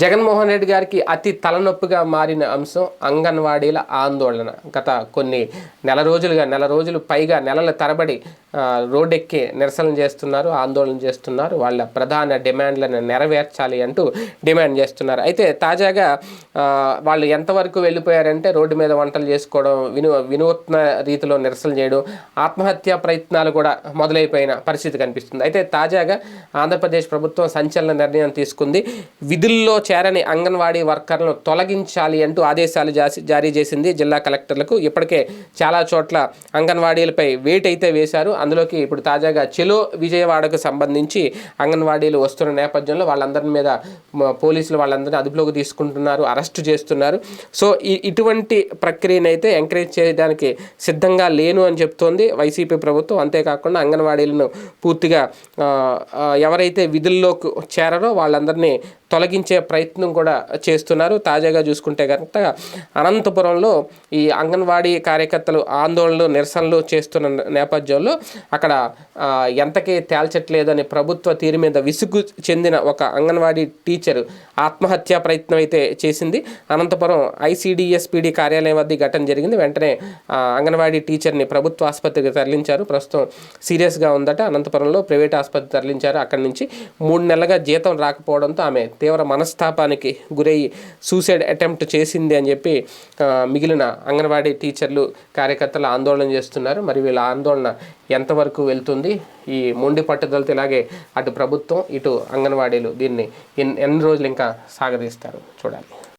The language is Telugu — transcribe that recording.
జగన్మోహన్ రెడ్డి గారికి అతి తలనొప్పిగా మారిన అంశం అంగన్వాడీల ఆందోళన. గత కొన్ని నెల రోజులుగా నెల రోజులు పైగా నెలల తరబడి రోడ్డెక్కి నిరసన చేస్తున్నారు ఆందోళన చేస్తున్నారు. వాళ్ళ ప్రధాన డిమాండ్లను నెరవేర్చాలి అంటూ డిమాండ్ చేస్తున్నారు. అయితే తాజాగా వాళ్ళు ఎంతవరకు వెళ్ళిపోయారంటే రోడ్డు మీద వంటలు చేసుకోవడం విను వినూత్న రీతిలో నిరసన చేయడం ఆత్మహత్యా ప్రయత్నాలు కూడా మొదలైపోయిన పరిస్థితి కనిపిస్తుంది. అయితే తాజాగా ఆంధ్రప్రదేశ్ ప్రభుత్వం సంచలన నిర్ణయం తీసుకుంది. విధుల్లో చేరని అంగన్వాడీ వర్కర్లను తొలగించాలి అంటూ ఆదేశాలు జాసి జారీ చేసింది జిల్లా కలెక్టర్లకు. ఇప్పటికే చాలా చోట్ల అంగన్వాడీలపై వెయిట్ అయితే వేశారు. అందులోకి ఇప్పుడు తాజాగా చెలో విజయవాడకు సంబంధించి అంగన్వాడీలు వస్తున్న నేపథ్యంలో వాళ్ళందరి మీద పోలీసులు వాళ్ళందరినీ అదుపులోకి తీసుకుంటున్నారు అరెస్ట్ చేస్తున్నారు. సో ఈ ఇటువంటి ప్రక్రియనైతే ఎంకరేజ్ చేయడానికి సిద్ధంగా లేను అని చెప్తోంది వైసీపీ ప్రభుత్వం. అంతేకాకుండా అంగన్వాడీలను పూర్తిగా ఎవరైతే విధుల్లోకి చేరారో వాళ్ళందరినీ తొలగించే ప్రయత్నం కూడా చేస్తున్నారు. తాజాగా చూసుకుంటే కనుక అనంతపురంలో ఈ అంగన్వాడీ కార్యకర్తలు ఆందోళనలు నిరసనలు చేస్తున్న నేపథ్యంలో అక్కడ ఎంతకీ తేల్చట్లేదని ప్రభుత్వ తీరు మీద విసుగు చెందిన ఒక అంగన్వాడీ టీచర్ ఆత్మహత్యా ప్రయత్నం అయితే చేసింది. అనంతపురం ఐసీడీఎస్పీడీ కార్యాలయం వద్ద ఘటన జరిగింది. వెంటనే అంగన్వాడీ టీచర్ని ప్రభుత్వ ఆసుపత్రికి తరలించారు. ప్రస్తుతం సీరియస్గా ఉందట. అనంతపురంలో ప్రైవేట్ ఆసుపత్రి తరలించారు. అక్కడి నుంచి మూడు నెలలుగా జీతం రాకపోవడంతో ఆమె తీవ్ర మనస్తాపానికి గురయ్యి సూసైడ్ అటెంప్ట్ చేసింది అని చెప్పి మిగిలిన అంగన్వాడీ టీచర్లు కార్యకర్తలు ఆందోళన చేస్తున్నారు. మరి వీళ్ళ ఆందోళన ఎంతవరకు వెళ్తుంది? ఈ మొండి పట్టుదలతో ఇలాగే అటు ప్రభుత్వం ఇటు అంగన్వాడీలు దీన్ని ఎన్ని రోజులు ఇంకా సాగదీస్తారు? చూడాలి.